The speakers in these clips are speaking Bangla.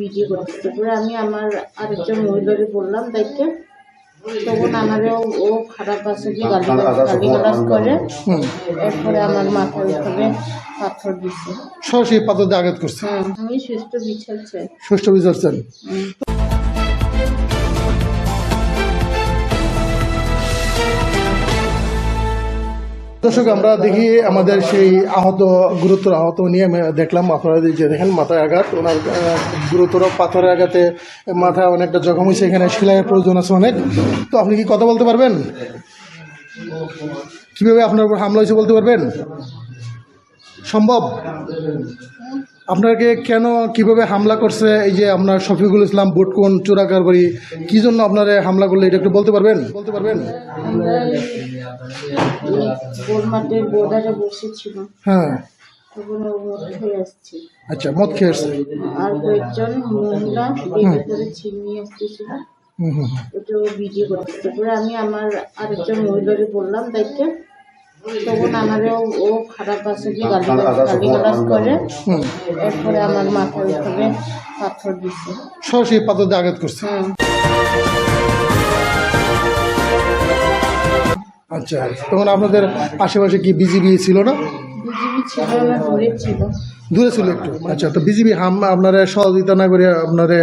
ভিডিও করতেছে। পরে আমি আমার আরেকজন মহিলাকে বললাম দেখতে। তখন আমারও ও খারাপ আছে যে গালি গালি গালাজ করে। এরপরে আমার মাথার উপরে পাথর দিচ্ছে সরাসরি পাথর দিয়ে আঘাত করছে। হ্যাঁ আমি সুস্থ বিচার চাই। সুস্থ বিচার চান দর্শক, আমরা দেখি আমাদের সেই আহত, গুরুতর আহত নিয়ে দেখলাম, আপনারা যে দেখেন মাথায় আঘাত, ওনার গুরুতর পাথরের আঘাতে মাথা অনেকটা জখম হয়েছে, এখানে সেলাইয়ের প্রয়োজন আছে অনেক। তো আপনি কি কথা বলতে পারবেন? কীভাবে আপনার উপর হামলা হয়েছে বলতে পারবেন? সম্ভব? আপনাকে কেন, কীভাবে হামলা করছে? এই যে আপনার শফিকুল ইসলাম বুটকুন চোরাকারবাড়ি কি জন্য আপনারা হামলা করলে? এটা একটু বলতে পারবেন? বলতে পারবেন? হ্যাঁ। আচ্ছা মদ খেয়ে আসছে। আর আমি আমার আরেকজন মহিলাকে বললাম দায়িত্বে। তখন আমারও ও খারাপ আছে যে গালি গালি গালাজ করে। এরপরে আমার মাথার উপরে পাথর দিচ্ছে সরাসরি পাথর দিয়ে আঘাত করছে। আচ্ছা তখন আপনাদের আশেপাশে কি বিজিবি ছিল না? ছিল না দূরে ছিল। দূরে ছিল একটু। আচ্ছা তো বিজিবি হাম আপনারা সহযোগিতা না করে আপনারা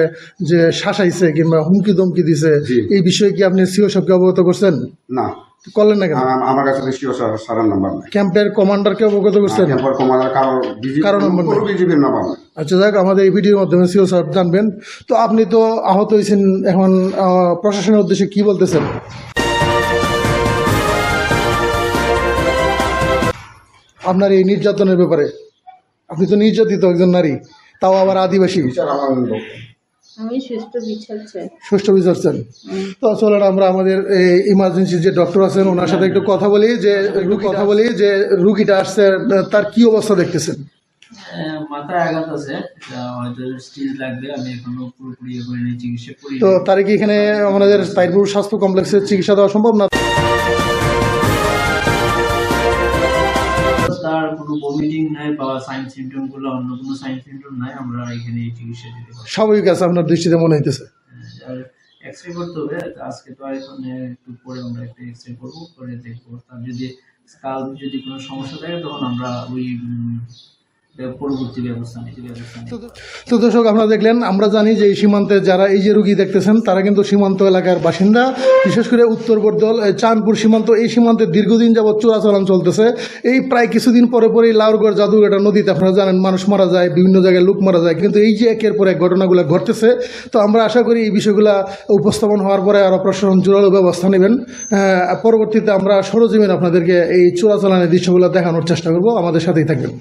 যে শাসাইছে কিংবা হুমকি দমকি দিছে এই বিষয়ে কি আপনি সিও সবকে অবগত করছেন? না। করলেন না কেন? আমার কাছে রেশিও সারার নাম্বার নাই। ক্যাম্পের কমান্ডারকে অবগত করছেন? এরপর কমাদার কারও কারও নম্বর নাই। বিজিবির নাম্বার নাই। আচ্ছা যাক আমাদের এই ভিডিওর মাধ্যমে সিও স্যার জানবেন। তো আপনি তো আহত হয়েছেন এখন প্রশাসনের উদ্দেশ্যে কি বলতেছেন? আপনার এই নির্যাতনের ব্যাপারে। আপনি তো নির্যাতিত একজন নারী তাও আবার আদিবাসী। সুষ্ঠু বিচার চান তো চলেন আমরা আমাদের ইমার্জেন্সি যে ডক্টর আছেন ওনার সাথে একটু কথা বলি যে একটু কথা বলি যে রুগীটা আসছে তার কি অবস্থা দেখতেছেন? মাথায় আঘাত আছে। হয়তো স্টিচ লাগবে আমি এখনও পুরোপুরি চিকিৎসা করি তো তার কি এখানে আমাদের তাইরপুর স্বাস্থ্য কমপ্লেক্সে চিকিৎসা দেওয়া সম্ভব না? কোনো ভমিটিং নাই বা সাইন সিমটমগুলো অন্য কোনো সাইন সিমটম নাই আমরা এখানে চিকিৎসা দিতে পারি স্বাভাবিক আছে আপনার দৃষ্টিতে মনে হইতেছে। আর এক্সরে করতে হবে আজকে তো এখন একটু পরে আমরা একটা এক্সরে করব করে দেখব। তার যদি কাল যদি কোনো সমস্যা থাকে তখন আমরা ওই তো দর্শক আপনারা দেখলেন, আমরা জানি যে এই সীমান্তে যারা এই যে রুগী দেখতেছেন, তারা কিন্তু সীমান্ত এলাকার বাসিন্দা। বিশেষ করে উত্তর বর্দল চাঁদপুর সীমান্ত, এই সীমান্তে দীর্ঘদিন যাবৎ চোরাচালান চলতেছে। এই প্রায় কিছুদিন পরে পরেই লাউরগড়, জাদুঘাটা নদীতে, আপনারা জানেন, মানুষ মারা যায়, বিভিন্ন জায়গায় লোক মারা যায়। কিন্তু এই যে একের পর এক ঘটনাগুলো ঘটতেছে, তো আমরা আশা করি এই বিষয়গুলো উপস্থাপন হওয়ার পরে আরও প্রশাসন জোরালো ব্যবস্থা নেবেন। পরবর্তীতে আমরা সরজীবন আপনাদেরকে এই চোরাচালানের দৃশ্যগুলো দেখানোর চেষ্টা করব। আমাদের সাথেই থাকবেন।